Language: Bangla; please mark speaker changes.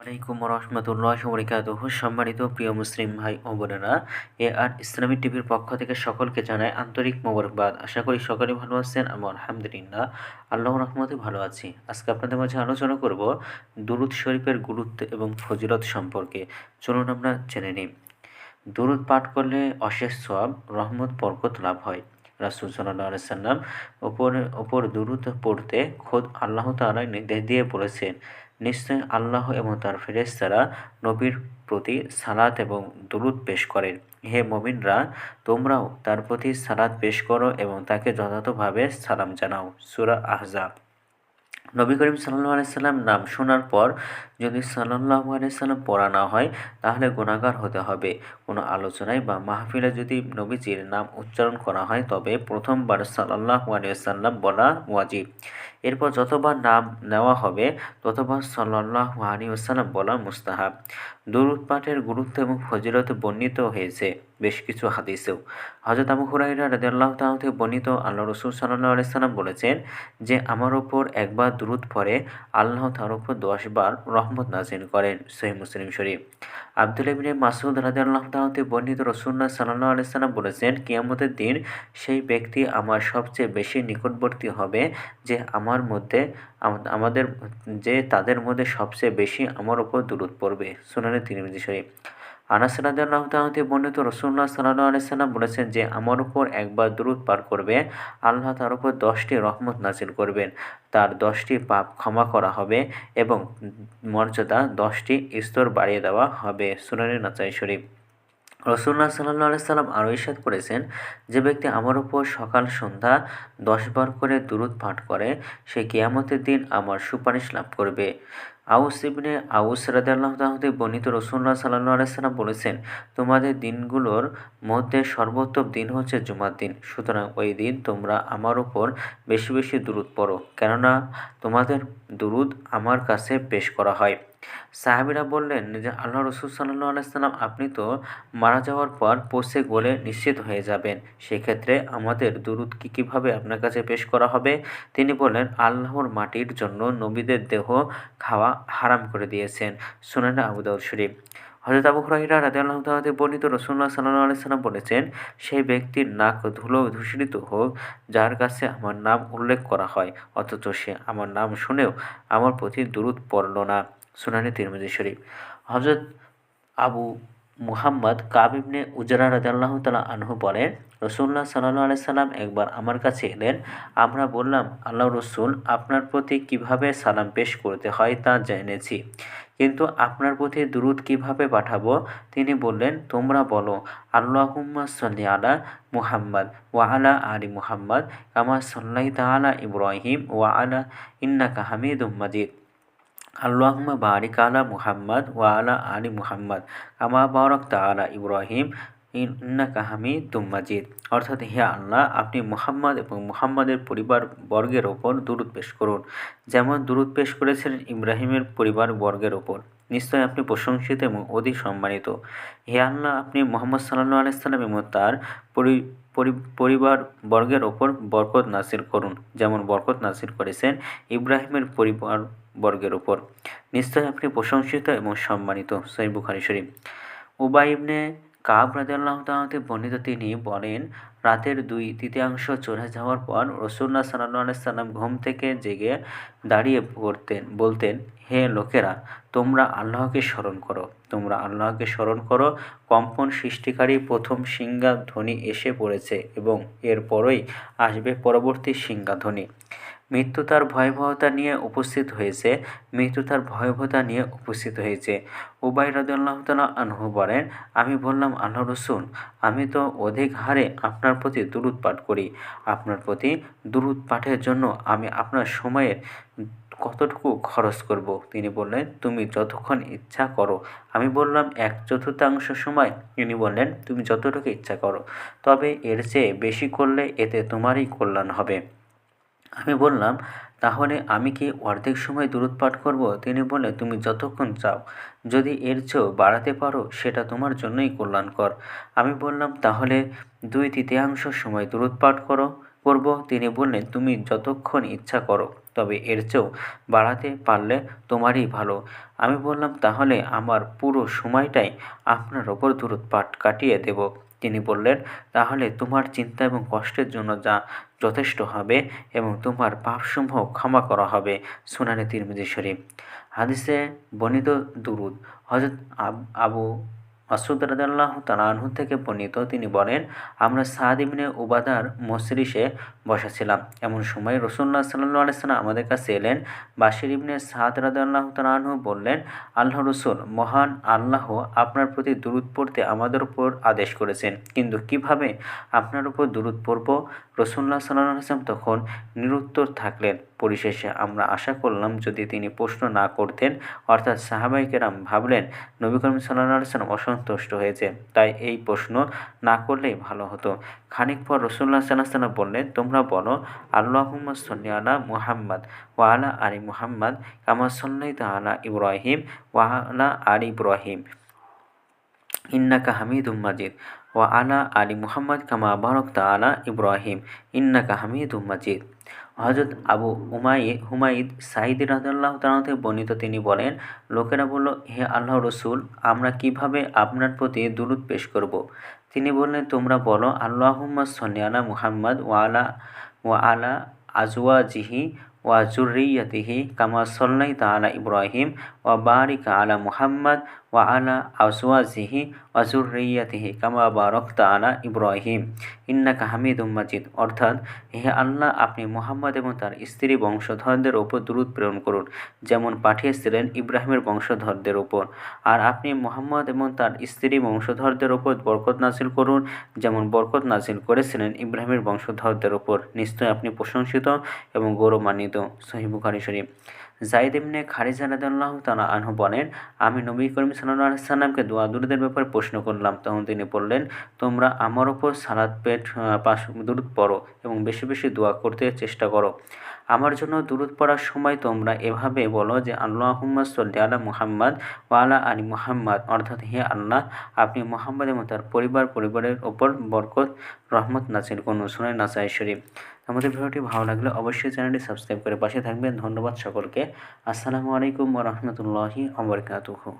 Speaker 1: আলাইকুম রহমতুল্লাহ বরকাতুহ সম্মানিত প্রিয় মুসলিম ভাই ও বোনেরা এ আর ইসলামী টিভির পক্ষ থেকে সকলকে জানাই আন্তরিক মোবারকবাদ। আশা করি সকলে ভালো আছেন, আমি আলহামদুলিল্লাহ আল্লাহ রহমতে ভালো আছি। আজকে আপনাদের মাঝে আলোচনা করব দুরুদ শরীফের গুরুত্ব এবং ফজিলত সম্পর্কে। চলুন আমরা জেনে নিই। দুরুদ পাঠ করলে অশেষ সব রহমত, বরকত লাভ হয়। রাসুল সাল্লাহ সাল্লাম ওপর ওপর দুরুদ পড়তে খোদ আল্লাহ তাআলা নির্দেশ দিয়ে বলেছেন নিশ্চয় আল্লাহ এবং তার ফেরেশতারা নবীর প্রতি সালাত এবং দুরুদ পেশ করেন। হে মমিনরা, তোমরাও তার প্রতি সালাত পেশ করো এবং তাকে যথাযথভাবে সালাম জানাও। সুরা আহজাব। নবী করিম সাল্লাহ আলাইসাল্লাম নাম শোনার পর যদি সাল্লাহ আলাইসাল্লাম পড়া না হয়, তাহলে গুণাগার হতে হবে। কোনো আলোচনায় বা মাহফিলে যদি নবীজির নাম উচ্চারণ করা হয়, তবে প্রথমবার সাল্লাহ আলিয়াল্লাম বলা ওয়াজিব। এরপর যতবার নাম নেওয়া হবে, ততবার সাল্লাহ আলী আসাল্লাম বলা মুস্তাহাব। দুরুদ পাঠের গুরুত্ব এবং ফজিলত বর্ণিত হয়েছে। বেশ কিছু হাদিসেও। হজরত আবু হুরাইরা তাআলা থেকে বর্ণিত আল্লাহ রসুল সাল্লাহ আলাইহি সাল্লাম বলেছেন যে, আমার ওপর একবার দুরুদ পরে আল্লাহ তার উপর দশবার রহমত নাজিল করেন। সহিহ মুসলিম শরীফ। আব্দুল ইবনে মাসুদ তাআলা থেকে বর্ণিত রাসূলুল্লাহ সাল্লাহ আলাইহি সাল্লাম বলেছেন, কিয়ামতের দিন সেই ব্যক্তি আমার সবচেয়ে বেশি নিকটবর্তী হবে যে আমার মধ্যে আমাদের, যে তাদের মধ্যে সবচেয়ে বেশি আমার ওপর দুরুদ পড়বে। সুনানে তিরমিজি শরীফ। আনাস থেকে বর্ণিত রাসূলুল্লাহ সাল্লাল্লাহু আলাইহি সাল্লাম বলেছেন যে, আমার উপর একবার দুরুদ পার করবে, আল্লাহ তার উপর দশটি রহমত নাজিল করবেন। তার দশটি পাপ ক্ষমা করা হবে এবং মর্যাদা দশটি স্তর বাড়িয়ে দেওয়া হবে। সুনানি নাচাই শরীফ। রসুল্লাহ সাল্লাহ সাল্লাম আরও ইসাদ করেছেন, যে ব্যক্তি আমার উপর সকাল, সন্ধ্যা দশবার করে দুরুদ পাঠ করে, সে কেয়ামতের দিন আমার সুপারিশ লাভ করবে। আউস ইবনে আউস রাদাল্লাহ তাহতে বর্ণিত রসুল্লাহ সাল্লু আলাইসাল্লাম বলেছেন, তোমাদের দিনগুলোর মধ্যে সর্বোত্তম দিন হচ্ছে জুমার দিন। সুতরাং ওই দিন তোমরা আমার ওপর বেশি বেশি দূরত পড়ো। কেননা তোমাদের দুরুদ আমার কাছে পেশ করা হয়। সাহাবিরা বললেন যে আল্লাহ রসুল সাল্লাহ আলাইসাল্লাম আপনি তো মারা যাওয়ার পর পোষে গলে নিশ্চিত হয়ে যাবেন। সেক্ষেত্রে আমাদের দুরুদ কী কীভাবে আপনার কাছে পেশ করা হবে? তিনি বললেন, আল্লাহর মাটির জন্য নবীদের দেহ খাওয়া হারাম করে দিয়েছেন। সুনানা আবুদাউদ শরীফ। হজরত আবু হুরাইরা রাজি আল্লাহ বর্ণিত রসুল্লাহ সাল্লাহ আলাইসাল্লাম বলেছেন, সেই ব্যক্তির নাক ধুলো ধূসরিত হোক, যার কাছে আমার নাম উল্লেখ করা হয়, অথচ সে আমার নাম শুনেও আমার প্রতি দূরত পড়ল না। সুনানি তিরমিজি শরীফ। হজরত আবু মুহাম্মদ কাবিবনে উজরা রাজাল্লাহ তালা আনহু বলেন রসুল্লাহ সাল্লাহ আলাই সাল্লাম একবার আমার কাছে এলেন। আমরা বললাম আল্লাহ রসুল, আপনার প্রতি কীভাবে সালাম পেশ করতে হয় তা জেনেছি। কিন্তু আপনার প্রতি দুরুদ কীভাবে পাঠাবো? তিনি বললেন, তোমরা বলো, আল্লাহুম্মা সাল্লি আলা মুহাম্মদ ওয়া আলা আলী মুহাম্মদ কামা সাল্লাই তালা ইব্রাহিম ওয়া আলা ইন্নাকা হামিদুম মাজিদ। আল্লাহমা বারিক আলা মুহাম্মদ ওয়া আলা মুহাম্মদ আমা বারক আলা ইব্রাহিম ইন্নাকা হামিদুম মাজিদ অর্থাৎ হে আল্লাহ, আপনি মুহাম্মদ এবং মুহাম্মাদের পরিবার বর্গের ওপর দুরুদ পেশ করুন। যেমন দুরুদ পেশ করেছিলেন ইব্রাহিমের পরিবার বর্গের ওপর। নিশ্চয় আপনি প্রশংসিত এবং অধিক সম্মানিত। হে আল্লাহ, আপনি মোহাম্মদ সাল্লাহ আলাইসাল্লাম এবং তার পরিবার বর্গের ওপর বরকত নাসির করুন, যেমন বরকত নাসির করেছেন ইব্রাহিমের পরিবার বর্গের ওপর। নিশ্চয় আপনি প্রশংসিত এবং সম্মানিত, সহি বুখারি শরীফ। উবাই ইবনে কাব রাজিয়াল্লাহ তাহতে বর্ণিত তিনি বলেন, রাতের দুই তৃতীয়াংশ চলে যাওয়ার পর রসুল্লাহ সাল্লাহ সাল্লাম ঘুম থেকে জেগে দাঁড়িয়ে পড়তেন, বলতেন হে লোকেরা, তোমরা আল্লাহকে স্মরণ করো। তোমরা আল্লাহকে স্মরণ করো, কম্পন সৃষ্টিকারী প্রথম সিংহা ধ্বনি এসে পড়েছে এবং এরপরই আসবে পরবর্তী সিংহা ধ্বনি মৃত্যু তার ভয়াবহতা নিয়ে উপস্থিত হয়েছে, মৃত্যু তার ভয়াবহতা নিয়ে উপস্থিত হয়েছে। উবাই রাদিয়াল্লাহ তালা আনহু বলেন, আমি বললাম আল্লাহ রসুন আমি তো অধিক হারে আপনার প্রতি দুরুদ পাঠ করি। আপনার প্রতি দুরুদ পাঠের জন্য আমি আপনার সময়ের কতটুকু খরচ করব? তিনি বললেন, তুমি যতক্ষণ ইচ্ছা করো। আমি বললাম, এক চতুর্থাংশ সময়। তিনি বললেন, তুমি যতটুকু ইচ্ছা করো। তবে এর চেয়ে বেশি করলে এতে তোমারই কল্যাণ হবে। আমি বললাম, তাহলে আমি কি অর্ধেক সময় দূরত পাঠ করব? তিনি বললেন, তুমি যতক্ষণ চাও। যদি এর চেয়েও বাড়াতে পারো, সেটা তোমার জন্যই কল্যাণকর। আমি বললাম, তাহলে দুই তৃতীয়াংশ সময় দূরত পাঠ করো, করব? তিনি বললেন, তুমি যতক্ষণ ইচ্ছা করো। তবে এর চেয়েও বাড়াতে পারলে তোমারই ভালো। আমি বললাম, তাহলে আমার পুরো সময়টাই আপনার ওপর দূরত পাঠ কাটিয়ে দেব। তিনি বললেন, তাহলে তোমার চিন্তা এবং কষ্টের জন্য যা যথেষ্ট হবে এবং তোমার পাপসমূহ ক্ষমা করা হবে। সুনানে তিরমিজি শরীফ। হাদিসে বর্ণিত দুরুদ। হজরত আবু মাসুদ রাদাল্লাহ তালাহু থেকে বর্ণিত তিনি বলেন, আমরা সাদ ইবনে উবাদার মসরিসে বসেছিলাম। এমন সময় রসুল্লাহ সাল্লু আলাইসাল্লাম আমাদের কাছে এলেন। বাসির ইবনে সাদ রাদাল্লাহ তালাহু বললেন আল্লাহ রসুল, মহান আল্লাহ আপনার প্রতি দূরত পড়তে আমাদের উপর আদেশ করেছেন। কিন্তু কীভাবে আপনার উপর দূরত পড়ব? রসুল্লাহ সাল্লাহ আসলাম তখন নিরুত্তর থাকলেন। পরিশেষে আমরা আশা করলাম, যদি তিনি প্রশ্ন না করতেন, অর্থাৎ সাহাবাইকেরাম ভাবলেন, নবী করিম সাল্লাহ সাল্লাম অসন্তুষ্ট হয়েছে, তাই এই প্রশ্ন না করলেই ভালো হতো। খানিক পর রসুল্লাহ সাল্লাহ সাল্লাম বললেন, তোমরা বলো আল্লাহম্মদ সল্লি আলা মুহাম্মদ ওয়ালা আলী মুহাম্মদ কামা সল্লাই আলা ইব্রাহিম ওয়ালা আলী ইব্রাহিম। ইন্নাকা হামিদুম মাজিদ ওয়া আলা আলী মুহাম্মদ কামা বারক আলা ইব্রাহিম। ইন্নাকা হামিদুম মাজিদ। হজরত আবু উমাই হুমাইদ সাইদ রাজাল্লাহ তালাতে বর্ণিত তিনি বলেন, লোকেরা বলল, হে আল্লাহ রসুল, আমরা কীভাবে আপনার প্রতি দুরুদ পেশ করব। তিনি বললেন, তোমরা বলো আল্লাহম্মদ সন্নিয়ালা মুহাম্মদ ওয়ালা ও আলা আজওয়া জিহি ওয়া জুরিয়াতিহি কামা সল্লাই তালা ইব্রাহিম মুহাম্মদ ওয়া আলা আজওয়াজিহি ওয়া জুররিয়াতিহি কামা বারাকতা আলা ইব্রাহিম। ইন্নাকা হামিদুম মাজিদ। অর্থাৎ, হে আল্লাহ, আপনি মোহাম্মদ এবং তার স্ত্রী বংশধরদের ওপর দূরত প্রেরণ করুন, যেমন পাঠিয়েছিলেন ইব্রাহিমের বংশধরদের ওপর আর আপনি মোহাম্মদ এবং তার স্ত্রী বংশধরদের ওপর বরকত নাসিল করুন, যেমন বরকত নাসিল করেছিলেন ইব্রাহিমের বংশধরদের ওপর নিশ্চয় আপনি প্রশংসিত এবং গৌরবান্বিত। সহিবুখারি শরীফ। জাইদ ইবনে খারিজা রাদিয়াল্লাহু তাআলা আনহু বলেন, আমি নবী করিম সাল্লাল্লাহু সাল্লামকে দোয়া দুরুদের ব্যাপারে প্রশ্ন করলাম। তখন তিনি বললেন, তোমরা আমার ওপর সালাদ পেট পাশ, দুরুদ পড়ো এবং বেশি বেশি দোয়া করতে চেষ্টা করো। আমার জন্য দূরত পড়ার সময় তোমরা এভাবে বলো যে, আল্লাহুম্মা সাল্লি আলা মুহাম্মদ ওয়া আলী মুহাম্মদ। অর্থাৎ হে আল্লাহ, আপনি মুহাম্মদ এবং তার পরিবার, পরিবারের ওপর বরকত, রহমত নাসির কোন শুনে নাসাই শরীফ। আমাদের ভিডিওটি ভালো লাগলে অবশ্যই চ্যানেলটি সাবস্ক্রাইব করে পাশে থাকবেন। ধন্যবাদ সকলকে। আসসালামু আলাইকুম ওরহমতুল্লাহি আবরকাতুহু